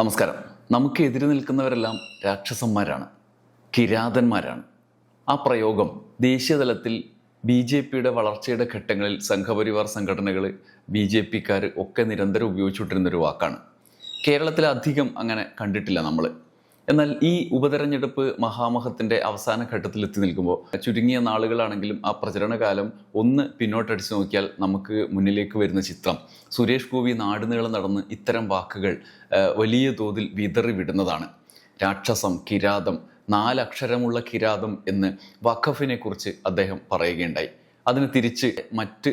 നമസ്കാരം. നമുക്ക് എതിരെ നിൽക്കുന്നവരെല്ലാം രാക്ഷസന്മാരാണ്. കിരാതന്മാരാണ്. ആ പ്രയോഗം ദേശീയതലത്തിൽ ബി ജെ പിയുടെ വളർച്ചയുടെ ഘട്ടങ്ങളിൽ സംഘപരിവാർ സംഘടനകൾ ബി ജെ പിക്കാർ ഒക്കെ നിരന്തരം ഉപയോഗിച്ചുകൊണ്ടിരുന്നൊരു വാക്കാണ്. കേരളത്തിൽ അധികം അങ്ങനെ കണ്ടിട്ടില്ല നമ്മൾ എന്നാൽ ഈ ഉപതെരഞ്ഞെടുപ്പ് മഹാമഹത്തിന്റെ അവസാന ഘട്ടത്തിൽ എത്തി നിൽക്കുമ്പോൾ ചുരുങ്ങിയ നാളുകളാണെങ്കിലും ആ പ്രചരണകാലം ഒന്ന് പിന്നോട്ടടിച്ചു നോക്കിയാൽ നമുക്ക് മുന്നിലേക്ക് വരുന്ന ചിത്രം. സുരേഷ് ഗോപി നാടുനീളം നടന്ന് ഇത്തരം വാക്കുകൾ വലിയ തോതിൽ വിതറി വിടുന്നതാണ് രാക്ഷസം കിരാതം നാലക്ഷരമുള്ള കിരാതം എന്ന് വഖഫിനെ കുറിച്ച് അദ്ദേഹം പറയുകയുണ്ടായി. അതിന് തിരിച്ച് മറ്റ്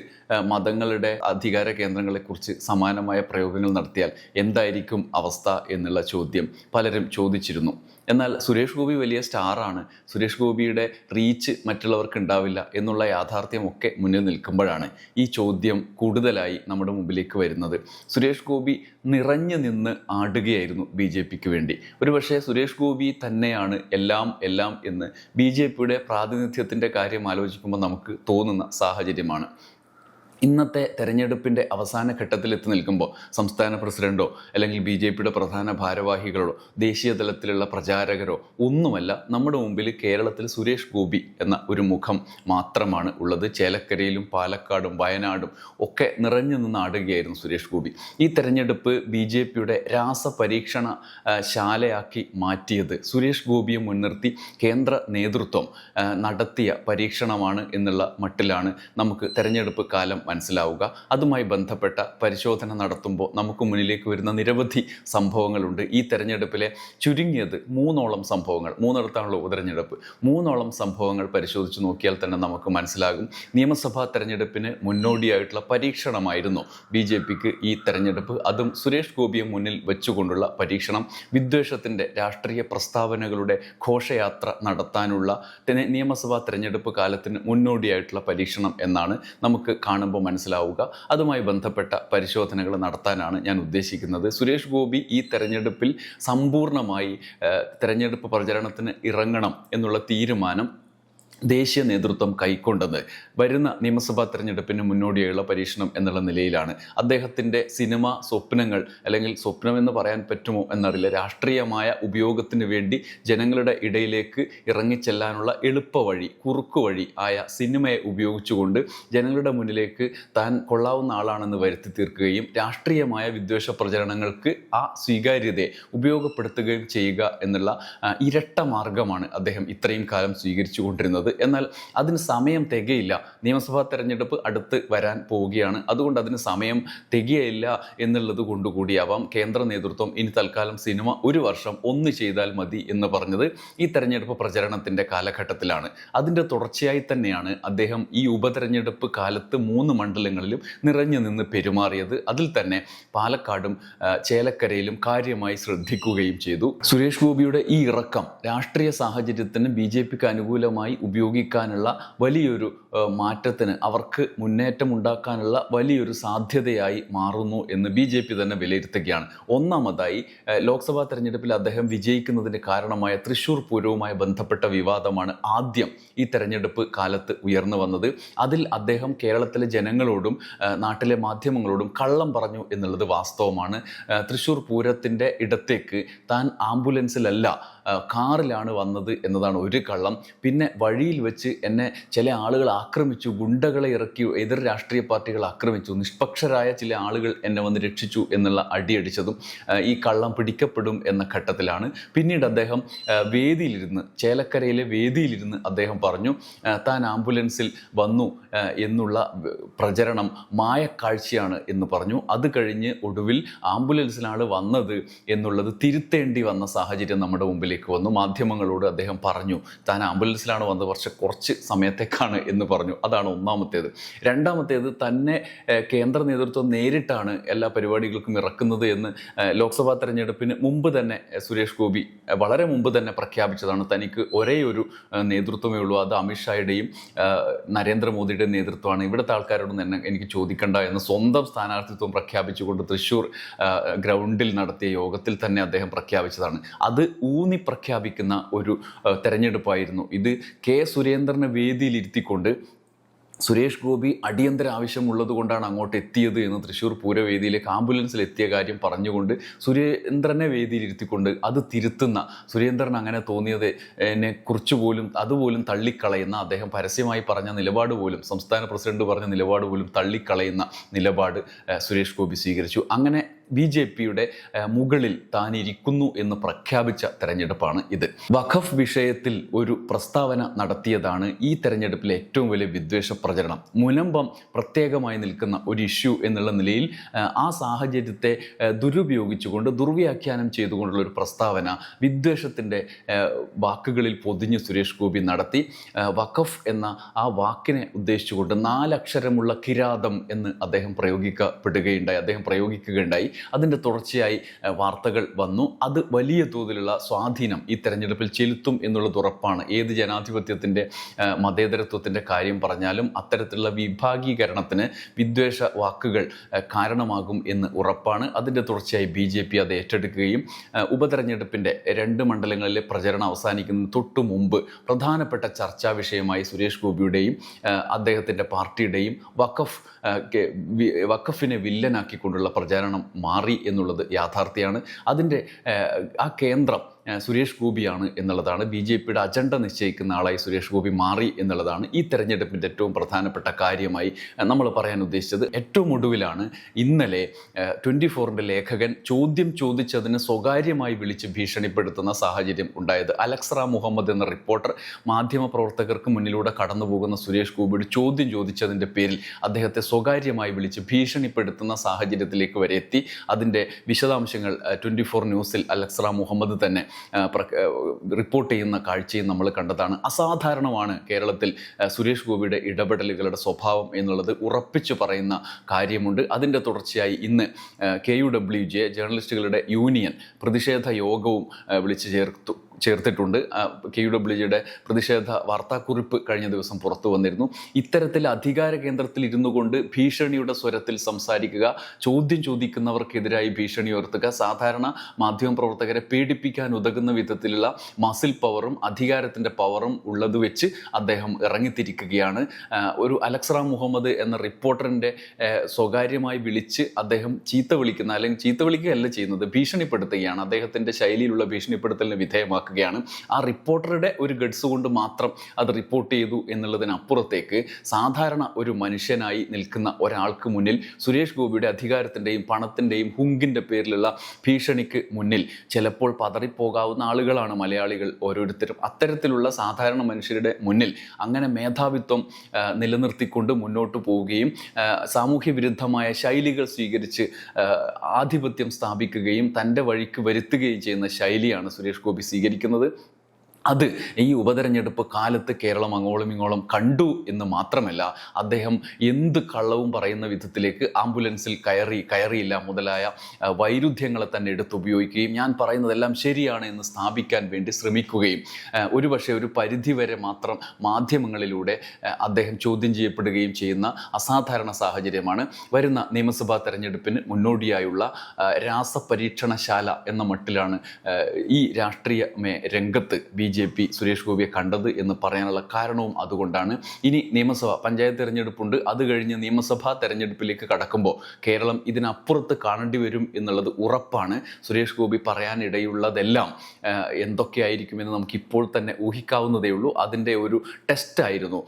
മതങ്ങളുടെ അധികാര കേന്ദ്രങ്ങളെക്കുറിച്ച് സമാനമായ പ്രയോഗങ്ങൾ നടത്തിയാൽ എന്തായിരിക്കും അവസ്ഥ എന്നുള്ള ചോദ്യം പലരും ചോദിച്ചിരുന്നു. എന്നാൽ സുരേഷ് ഗോപി വലിയ സ്റ്റാറാണ്. സുരേഷ് ഗോപിയുടെ റീച്ച് മറ്റുള്ളവർക്ക് ഉണ്ടാവില്ല എന്നുള്ള യാഥാർത്ഥ്യമൊക്കെ മുന്നിൽ നിൽക്കുമ്പോഴാണ് ഈ ചോദ്യം കൂടുതലായി നമ്മുടെ മുമ്പിലേക്ക് വരുന്നത്. സുരേഷ് ഗോപി നിറഞ്ഞു നിന്ന് ആടുകയായിരുന്നു ബി ജെ പിക്ക് വേണ്ടി. ഒരുപക്ഷെ സുരേഷ് ഗോപി തന്നെയാണ് എല്ലാം എല്ലാം എന്ന് ബി ജെ പിയുടെ പ്രാതിനിധ്യത്തിന്റെ കാര്യം ആലോചിക്കുമ്പോൾ നമുക്ക് തോന്നുന്ന സാഹചര്യമാണ്. ഇന്നത്തെ തെരഞ്ഞെടുപ്പിന്റെ അവസാന ഘട്ടത്തിൽ എത്തി നിൽക്കുമ്പോൾ സംസ്ഥാന പ്രസിഡന്റോ അല്ലെങ്കിൽ ബി ജെ പിയുടെ പ്രധാന ഭാരവാഹികളോ ദേശീയ തലത്തിലുള്ള പ്രചാരകരോ ഒന്നുമല്ല നമ്മുടെ മുമ്പിൽ കേരളത്തിൽ സുരേഷ് ഗോപി എന്ന ഒരു മുഖം മാത്രമാണ് ഉള്ളത്. ചേലക്കരയിലും പാലക്കാടും വയനാടും ഒക്കെ നിറഞ്ഞു നിന്ന് ആടുകയായിരുന്നു സുരേഷ് ഗോപി. ഈ തെരഞ്ഞെടുപ്പ് ബി ജെ പിയുടെ രാസപരീക്ഷണ ശാലയാക്കി മാറ്റിയത് സുരേഷ് ഗോപിയെ മുൻനിർത്തി കേന്ദ്ര നേതൃത്വം നടത്തിയ പരീക്ഷണമാണ് എന്നുള്ള മട്ടിലാണ് നമുക്ക് തെരഞ്ഞെടുപ്പ് കാലം മനസ്സിലാവുക. അതുമായി ബന്ധപ്പെട്ട പരിശോധന നടത്തുമ്പോൾ നമുക്ക് മുന്നിലേക്ക് വരുന്ന നിരവധി സംഭവങ്ങളുണ്ട്. ഈ തെരഞ്ഞെടുപ്പിലെ ചുരുങ്ങിയത് മൂന്നോളം സംഭവങ്ങൾ മൂന്നിടത്താണല്ലോ ഉപതെരഞ്ഞെടുപ്പ്. മൂന്നോളം സംഭവങ്ങൾ പരിശോധിച്ച് നോക്കിയാൽ തന്നെ നമുക്ക് മനസ്സിലാകും. നിയമസഭാ തെരഞ്ഞെടുപ്പിന് മുന്നോടിയായിട്ടുള്ള പരീക്ഷണമായിരുന്നു ബി ജെ പിക്ക് ഈ തെരഞ്ഞെടുപ്പ്. അതും സുരേഷ് ഗോപിയെ മുന്നിൽ വെച്ചുകൊണ്ടുള്ള പരീക്ഷണം. വിദ്വേഷത്തിന്റെ രാഷ്ട്രീയ പ്രസ്താവനകളുടെ ഘോഷയാത്ര നടത്താനുള്ള നിയമസഭാ തെരഞ്ഞെടുപ്പ് കാലത്തിന് മുന്നോടിയായിട്ടുള്ള പരീക്ഷണം എന്നാണ് നമുക്ക് കാണുമ്പോൾ മനസ്സിലാവുക. അതുമായി ബന്ധപ്പെട്ട പരിശോധനകൾ നടത്താനാണ് ഞാൻ ഉദ്ദേശിക്കുന്നത്. സുരേഷ് ഗോപി ഈ തെരഞ്ഞെടുപ്പിൽ സമ്പൂർണമായി തെരഞ്ഞെടുപ്പ് പ്രചരണത്തിന് ഇറങ്ങണം എന്നുള്ള തീരുമാനം ദേശീയ നേതൃത്വം കൈക്കൊണ്ടത് വരുന്ന നിയമസഭാ തെരഞ്ഞെടുപ്പിന് മുന്നോടിയായുള്ള പരീക്ഷണം എന്നുള്ള നിലയിലാണ്. അദ്ദേഹത്തിന്റെ സിനിമ സ്വപ്നങ്ങൾ അല്ലെങ്കിൽ സ്വപ്നമെന്ന് പറയാൻ പറ്റുമോ എന്നറിയില്ല. രാഷ്ട്രീയമായ ഉപയോഗത്തിന് വേണ്ടി ജനങ്ങളുടെ ഇടയിലേക്ക് ഇറങ്ങിച്ചെല്ലാനുള്ള എളുപ്പവഴി കുറുക്കുവഴി ആയ സിനിമയെ ഉപയോഗിച്ചുകൊണ്ട് ജനങ്ങളുടെ മുന്നിലേക്ക് താൻ കൊള്ളാവുന്ന ആളാണെന്ന് വരുത്തി തീർക്കുകയും രാഷ്ട്രീയമായ വിദ്വേഷ പ്രചരണങ്ങൾക്ക് ആ സ്വീകാര്യതയെ ഉപയോഗപ്പെടുത്തുകയും ചെയ്യുക എന്നുള്ള ഇരട്ട മാർഗമാണ് അദ്ദേഹം ഇത്രയും കാലം സ്വീകരിച്ചു കൊണ്ടിരുന്നത് എന്നാൽ അതിന് സമയം തികയില്ല. നിയമസഭാ തെരഞ്ഞെടുപ്പ് അടുത്ത് വരാൻ പോവുകയാണ്. അതുകൊണ്ട് അതിന് സമയം തികയില്ല എന്നുള്ളത് കൊണ്ടുകൂടിയാവാം കേന്ദ്ര നേതൃത്വം ഇനി തൽക്കാലം സിനിമ ഒരു വർഷം ഒന്ന് ചെയ്താൽ മതി എന്ന് പറഞ്ഞത് ഈ തെരഞ്ഞെടുപ്പ് പ്രചരണത്തിന്റെ കാലഘട്ടത്തിലാണ്. അതിന്റെ തുടർച്ചയായി തന്നെയാണ് അദ്ദേഹം ഈ ഉപതെരഞ്ഞെടുപ്പ് കാലത്ത് മൂന്ന് മണ്ഡലങ്ങളിലും നിറഞ്ഞു നിന്ന് പെരുമാറിയത്. അതിൽ തന്നെ പാലക്കാടും ചേലക്കരയിലും കാര്യമായി ശ്രദ്ധിക്കുകയും ചെയ്തു. സുരേഷ് ഗോപിയുടെ ഈ ഇറക്കം രാഷ്ട്രീയ സാഹചര്യത്തിന് ബി ജെ പിക്ക് അനുകൂലമായി ഉപയോഗിക്കാനുള്ള വലിയൊരു മാറ്റത്തിന് അവർക്ക് മുന്നേറ്റം ഉണ്ടാക്കാനുള്ള വലിയൊരു സാധ്യതയായി മാറുന്നു എന്ന് ബി ജെ പി തന്നെ വിലയിരുത്തുകയാണ്. ഒന്നാമതായി ലോക്സഭാ തെരഞ്ഞെടുപ്പിൽ അദ്ദേഹം വിജയിക്കുന്നതിന് കാരണമായ തൃശൂർ പൂരവുമായി ബന്ധപ്പെട്ട വിവാദമാണ് ആദ്യം ഈ തെരഞ്ഞെടുപ്പ് കാലത്ത് ഉയർന്നു വന്നത്. അതിൽ അദ്ദേഹം കേരളത്തിലെ ജനങ്ങളോടും നാട്ടിലെ മാധ്യമങ്ങളോടും കള്ളം പറഞ്ഞു എന്നുള്ളത് വാസ്തവമാണ്. തൃശൂർ പൂരത്തിന്റെ ഇടത്തേക്ക് താൻ ആംബുലൻസിലല്ല കാറിലാണ് വന്നത് എന്നതാണ് ഒരു കള്ളം. പിന്നെ വഴിയിൽ വെച്ച് എന്നെ ചില ആളുകൾ ആക്രമിച്ചു ഗുണ്ടകളെ ഇറക്കി എതിർ രാഷ്ട്രീയ പാർട്ടികൾ ആക്രമിച്ചു നിഷ്പക്ഷരായ ചില ആളുകൾ എന്നെ വന്ന് രക്ഷിച്ചു എന്നുള്ള അടിയടിച്ചതും ഈ കള്ളം പിടിക്കപ്പെടും എന്ന ഘട്ടത്തിലാണ്. പിന്നീട് അദ്ദേഹം വേദിയിലിരുന്ന് ചേലക്കരയിലെ വേദിയിലിരുന്ന് അദ്ദേഹം പറഞ്ഞു താൻ ആംബുലൻസിൽ വന്നു എന്നുള്ള പ്രചരണം മായക്കാഴ്ചയാണ് എന്ന് പറഞ്ഞു. അത് കഴിഞ്ഞ് ഒടുവിൽ ആംബുലൻസിലാണ് വന്നത് എന്നുള്ളത് തിരുത്തേണ്ടി വന്ന സാഹചര്യം നമ്മുടെ മുമ്പിലേക്ക് വന്നു. മാധ്യമങ്ങളോട് അദ്ദേഹം പറഞ്ഞു താൻ ആംബുലൻസിലാണ് വന്നത് പക്ഷെ കുറച്ച് സമയത്തേക്കാണ് എന്ന് പറഞ്ഞു. അതാണ് ഒന്നാമത്തേത്. രണ്ടാമത്തേത് തന്നെ കേന്ദ്ര നേതൃത്വം നേരിട്ടാണ് എല്ലാ പരിപാടികൾക്കും ഇറക്കുന്നത് എന്ന് ലോക്സഭാ തെരഞ്ഞെടുപ്പിന് മുമ്പ് തന്നെ സുരേഷ് ഗോപി വളരെ മുമ്പ് തന്നെ പ്രഖ്യാപിച്ചതാണ്. തനിക്ക് ഒരേ ഒരു നേതൃത്വമേ ഉള്ളൂ. അത് അമിത്ഷായുടെയും നരേന്ദ്രമോദിയുടെയും നേതൃത്വമാണ്. ഇവിടുത്തെ ആൾക്കാരോടൊന്നും എന്നെ എനിക്ക് ചോദിക്കണ്ട എന്ന് സ്വന്തം സ്ഥാനാർത്ഥിത്വം പ്രഖ്യാപിച്ചുകൊണ്ട് തൃശ്ശൂർ ഗ്രൗണ്ടിൽ നടത്തിയ യോഗത്തിൽ തന്നെ അദ്ദേഹം പ്രഖ്യാപിച്ചതാണ്. അത് ഊന്നി പ്രഖ്യാപിക്കുന്ന ഒരു തെരഞ്ഞെടുപ്പായിരുന്നു ഇത്. കെ സുരേന്ദ്രനെ വേദിയിലിരുത്തിക്കൊണ്ട് സുരേഷ് ഗോപി അടിയന്തര ആവശ്യമുള്ളത് കൊണ്ടാണ് അങ്ങോട്ട് എത്തിയത് എന്ന് തൃശ്ശൂർ പൂരവേദിയിലേക്ക് ആംബുലൻസിൽ എത്തിയ കാര്യം പറഞ്ഞുകൊണ്ട് സുരേന്ദ്രനെ വേദിയിലിരുത്തിക്കൊണ്ട് അത് തിരുത്തുന്ന സുരേന്ദ്രൻ അങ്ങനെ തോന്നിയത് എന്നെ കുറിച്ച് പോലും അതുപോലും തള്ളിക്കളയുന്ന അദ്ദേഹം പരസ്യമായി പറഞ്ഞ നിലപാട് പോലും സംസ്ഥാന പ്രസിഡന്റ് പറഞ്ഞ നിലപാട് പോലും തള്ളിക്കളയുന്ന നിലപാട് സുരേഷ് ഗോപി സ്വീകരിച്ചു. അങ്ങനെ ബി ജെ പിയുടെ മുകളിൽ താൻ ഇരിക്കുന്നു എന്ന് പ്രഖ്യാപിച്ച തെരഞ്ഞെടുപ്പാണ് ഇത്. വഖഫ് വിഷയത്തിൽ ഒരു പ്രസ്താവന നടത്തിയതാണ് ഈ തെരഞ്ഞെടുപ്പിലെ ഏറ്റവും വലിയ വിദ്വേഷ പ്രചരണം. മുനമ്പം പ്രത്യേകമായി നിൽക്കുന്ന ഒരു ഇഷ്യൂ എന്നുള്ള നിലയിൽ ആ സാഹചര്യത്തെ ദുരുപയോഗിച്ചുകൊണ്ട് ദുർവ്യാഖ്യാനം ചെയ്തുകൊണ്ടുള്ള ഒരു പ്രസ്താവന വിദ്വേഷത്തിന്റെ വാക്കുകളിൽ പൊതിഞ്ഞ് സുരേഷ് ഗോപി നടത്തി. വഖഫ് എന്ന ആ വാക്കിനെ ഉദ്ദേശിച്ചുകൊണ്ട് നാലക്ഷരമുള്ള കിരാതം എന്ന് അദ്ദേഹം പ്രയോഗിക്കപ്പെടുകയുണ്ടായി അദ്ദേഹം പ്രയോഗിക്കുകയുണ്ടായി. അതിന്റെ തുടർച്ചയായി വാർത്തകൾ വന്നു. അത് വലിയ തോതിലുള്ള സ്വാധീനം ഈ തെരഞ്ഞെടുപ്പിൽ ചെലുത്തും എന്നുള്ളത് ഉറപ്പാണ്. ഏത് ജനാധിപത്യത്തിന്റെ മതേതരത്വത്തിന്റെ കാര്യം പറഞ്ഞാലും അത്തരത്തിലുള്ള വിഭാഗീകരണത്തിന് വിദ്വേഷ വാക്കുകൾ കാരണമാകും എന്ന് ഉറപ്പാണ്. അതിന്റെ തുടർച്ചയായി ബി ജെ പി അത് ഏറ്റെടുക്കുകയും ഉപതെരഞ്ഞെടുപ്പിന്റെ രണ്ട് മണ്ഡലങ്ങളിലെ പ്രചരണം അവസാനിക്കുന്നതിന് തൊട്ടു മുമ്പ് പ്രധാനപ്പെട്ട ചർച്ചാ വിഷയമായി സുരേഷ് ഗോപിയുടെയും അദ്ദേഹത്തിന്റെ പാർട്ടിയുടെയും വഖഫ് വഖഫിനെ വില്ലനാക്കിക്കൊണ്ടുള്ള പ്രചാരണം മാറി എന്നുള്ളത് യാഥാർത്ഥ്യമാണ്. അതിന്റെ ആ, കേന്ദ്രം സുരേഷ് ഗോപിയാണ് എന്നുള്ളതാണ് ബി ജെ പിയുടെ അജണ്ട നിശ്ചയിക്കുന്ന ആളായി സുരേഷ് ഗോപി മാറി എന്നുള്ളതാണ് ഈ തെരഞ്ഞെടുപ്പിന്റെ ഏറ്റവും പ്രധാനപ്പെട്ട കാര്യമായി നമ്മൾ പറയാൻ ഉദ്ദേശിച്ചത്. ഏറ്റവും ഒടുവിലാണ് ഇന്നലെ ട്വന്റി ഫോറിന്റെ ലേഖകൻ ചോദ്യം ചോദിച്ചതിന് സ്വകാര്യമായി വിളിച്ച് ഭീഷണിപ്പെടുത്തുന്ന സാഹചര്യം ഉണ്ടായത്. അലക്സറ മുഹമ്മദ് എന്ന റിപ്പോർട്ടർ മാധ്യമപ്രവർത്തകർക്ക് മുന്നിലൂടെ കടന്നുപോകുന്ന സുരേഷ് ഗോപിയുടെ ചോദ്യം ചോദിച്ചതിന്റെ പേരിൽ അദ്ദേഹത്തെ സ്വകാര്യമായി വിളിച്ച് ഭീഷണിപ്പെടുത്തുന്ന സാഹചര്യത്തിലേക്ക് വരെ എത്തി. അതിന്റെ വിശദാംശങ്ങൾ ട്വന്റി ഫോർ ന്യൂസിൽ അലക്സറ മുഹമ്മദ് തന്നെ റിപ്പോർട്ട് ചെയ്യുന്ന കാഴ്ചയും നമ്മൾ കണ്ടതാണ്. അസാധാരണമാണ് കേരളത്തിൽ സുരേഷ് ഗോപിയുടെ ഇടപെടലുകളുടെ സ്വഭാവം എന്നുള്ളത് ഉറപ്പിച്ചു പറയുന്ന കാര്യമുണ്ട്. അതിന്റെ തുടർച്ചയായി ഇന്ന് കെ യു ഡബ്ല്യു ജെ ജേർണലിസ്റ്റുകളുടെ യൂണിയൻ പ്രതിഷേധ യോഗവും വിളിച്ചു ചേർത്തു. ചേർത്തിട്ടുണ്ട്. കെ യു ഡബ്ല്യു ജിയുടെ പ്രതിഷേധ വാർത്താക്കുറിപ്പ് കഴിഞ്ഞ ദിവസം പുറത്തു വന്നിരുന്നു. ഇത്തരത്തിൽ അധികാര കേന്ദ്രത്തിൽ ഇരുന്നു കൊണ്ട് ഭീഷണിയുടെ സ്വരത്തിൽ സംസാരിക്കുക ചോദ്യം ചോദിക്കുന്നവർക്കെതിരായി ഭീഷണി ഉയർത്തുക സാധാരണ മാധ്യമ പ്രവർത്തകരെ പേടിപ്പിക്കാൻ ഉതകുന്ന വിധത്തിലുള്ള മസിൽ പവറും അധികാരത്തിന്റെ പവറും ഉള്ളത് വെച്ച് അദ്ദേഹം ഇറങ്ങിത്തിരിക്കുകയാണ്. ഒരു അലക്സറ മുഹമ്മദ് എന്ന റിപ്പോർട്ടറിന്റെ സ്വകാര്യമായി വിളിച്ച് അദ്ദേഹം ചീത്ത വിളിക്കുന്ന അല്ലെങ്കിൽ ചീത്ത വിളിക്കുകയല്ല ചെയ്യുന്നത് ഭീഷണിപ്പെടുത്തുകയാണ്. അദ്ദേഹത്തിന്റെ ശൈലിയിലുള്ള ഭീഷണിപ്പെടുത്തലിന് വിധേയമാക്കുകയാണ് ആ റിപ്പോർട്ടറുടെ ഒരു ഗഡ്സ് കൊണ്ട് മാത്രം അത് റിപ്പോർട്ട് ചെയ്തു എന്നുള്ളതിനപ്പുറത്തേക്ക് സാധാരണ ഒരു മനുഷ്യനായി നിൽക്കുന്ന ഒരാൾക്ക് മുന്നിൽ സുരേഷ് ഗോപിയുടെ അധികാരത്തിന്റെയും പണത്തിന്റെയും ഹുങ്കിന്റെ പേരിലുള്ള ഭീഷണിക്ക് മുന്നിൽ ചിലപ്പോൾ പതറിപ്പോകാവുന്ന ആളുകളാണ് മലയാളികൾ ഓരോരുത്തരും. അത്തരത്തിലുള്ള സാധാരണ മനുഷ്യരുടെ മുന്നിൽ അങ്ങനെ മേധാവിത്വം നിലനിർത്തിക്കൊണ്ട് മുന്നോട്ട് പോവുകയും സാമൂഹ്യ വിരുദ്ധമായ ശൈലികൾ സ്വീകരിച്ച് ആധിപത്യം സ്ഥാപിക്കുകയും തന്റെ വഴിക്ക് വരുത്തുകയും ചെയ്യുന്ന ശൈലിയാണ് സുരേഷ് ഗോപി സ്വീകരിക്കുന്നത്. സ്വീകരിക്കുന്നത് അത് ഈ ഉപതെരഞ്ഞെടുപ്പ് കാലത്ത് കേരളം അങ്ങോളം ഇങ്ങോളം കണ്ടു എന്ന് മാത്രമല്ല അദ്ദേഹം എന്ത് കള്ളവും പറയുന്ന വിധത്തിലേക്ക് ആംബുലൻസിൽ കയറി കയറിയില്ല മുതലായ വൈരുദ്ധ്യങ്ങളെ തന്നെ എടുത്ത് ഉപയോഗിക്കുകയും ഞാൻ പറയുന്നതെല്ലാം ശരിയാണ് എന്ന് സ്ഥാപിക്കാൻ വേണ്ടി ശ്രമിക്കുകയും ഒരുപക്ഷെ ഒരു പരിധിവരെ മാത്രം മാധ്യമങ്ങളിലൂടെ അദ്ദേഹം ചോദ്യം ചെയ്യപ്പെടുകയും ചെയ്യുന്ന അസാധാരണ സാഹചര്യമാണ്. വരുന്ന നിയമസഭാ തെരഞ്ഞെടുപ്പിന് മുന്നോടിയായുള്ള രാസപരീക്ഷണശാല എന്ന മട്ടിലാണ് ഈ രാഷ്ട്രീയ രംഗത്ത് ബി ജെ പി സുരേഷ് ഗോപിയെ കണ്ടത് എന്ന് പറയാനുള്ള കാരണവും അതുകൊണ്ടാണ്. ഇനി നിയമസഭ പഞ്ചായത്ത് തെരഞ്ഞെടുപ്പുണ്ട്. അത് കഴിഞ്ഞ് നിയമസഭാ തെരഞ്ഞെടുപ്പിലേക്ക് കടക്കുമ്പോൾ കേരളം ഇതിനപ്പുറത്ത് കാണേണ്ടി വരും എന്നുള്ളത് ഉറപ്പാണ്. സുരേഷ് ഗോപി പറയാനിടയുള്ളതെല്ലാം എന്തൊക്കെയായിരിക്കുമെന്ന് നമുക്ക് ഇപ്പോൾ തന്നെ ഊഹിക്കാവുന്നതേ ഉള്ളൂ. അതിന്റെ ഒരു ടെസ്റ്റായിരുന്നു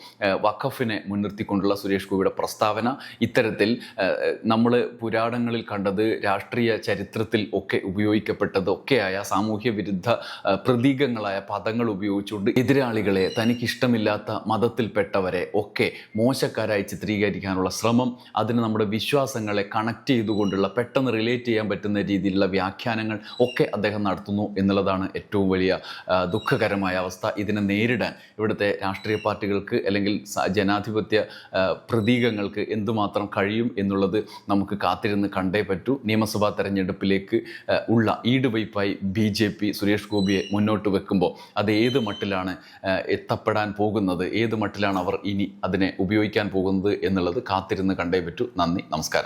വഖഫിനെ മുൻനിർത്തിക്കൊണ്ടുള്ള സുരേഷ് ഗോപിയുടെ പ്രസ്താവന. ഇത്തരത്തിൽ നമ്മൾ പുരാണങ്ങളിൽ കണ്ടത് രാഷ്ട്രീയ ചരിത്രത്തിൽ ഒക്കെ ഉപയോഗിക്കപ്പെട്ടത് ഒക്കെയായ സാമൂഹ്യ വിരുദ്ധ പ്രതീകങ്ങളായ പദങ്ങൾ ഉപയോഗിച്ചുകൊണ്ട് എതിരാളികളെ തനിക്കിഷ്ടമില്ലാത്ത മതത്തിൽപ്പെട്ടവരെ ഒക്കെ മോശക്കാരായി ചിത്രീകരിക്കാനുള്ള ശ്രമം അതിന് നമ്മുടെ വിശ്വാസങ്ങളെ കണക്ട് ചെയ്തുകൊണ്ടുള്ള പെട്ടെന്ന് റിലേറ്റ് ചെയ്യാൻ പറ്റുന്ന രീതിയിലുള്ള വ്യാഖ്യാനങ്ങൾ ഒക്കെ അദ്ദേഹം നടത്തുന്നു എന്നുള്ളതാണ് ഏറ്റവും വലിയ ദുഃഖകരമായ അവസ്ഥ. ഇതിനെ നേരിടാൻ ഇവിടുത്തെ രാഷ്ട്രീയ പാർട്ടികൾക്ക് അല്ലെങ്കിൽ ജനാധിപത്യ പ്രതീകങ്ങൾക്ക് എന്തുമാത്രം കഴിയും എന്നുള്ളത് നമുക്ക് കാത്തിരുന്ന് കണ്ടേ പറ്റൂ. നിയമസഭാ തെരഞ്ഞെടുപ്പിലേക്ക് ഉള്ള ഈടുവയ്പായി ബി ജെ പി സുരേഷ് ഗോപിയെ മുന്നോട്ട് വെക്കുമ്പോൾ അത് ഏത് മട്ടിലാണ് എത്തപ്പെടാൻ പോകുന്നത് ഏത് മട്ടിലാണ് അവർ ഇനി അതിനെ ഉപയോഗിക്കാൻ പോകുന്നത് എന്നുള്ളത് കാത്തിരുന്ന് കണ്ടേ പറ്റൂ. നന്ദി നമസ്കാരം.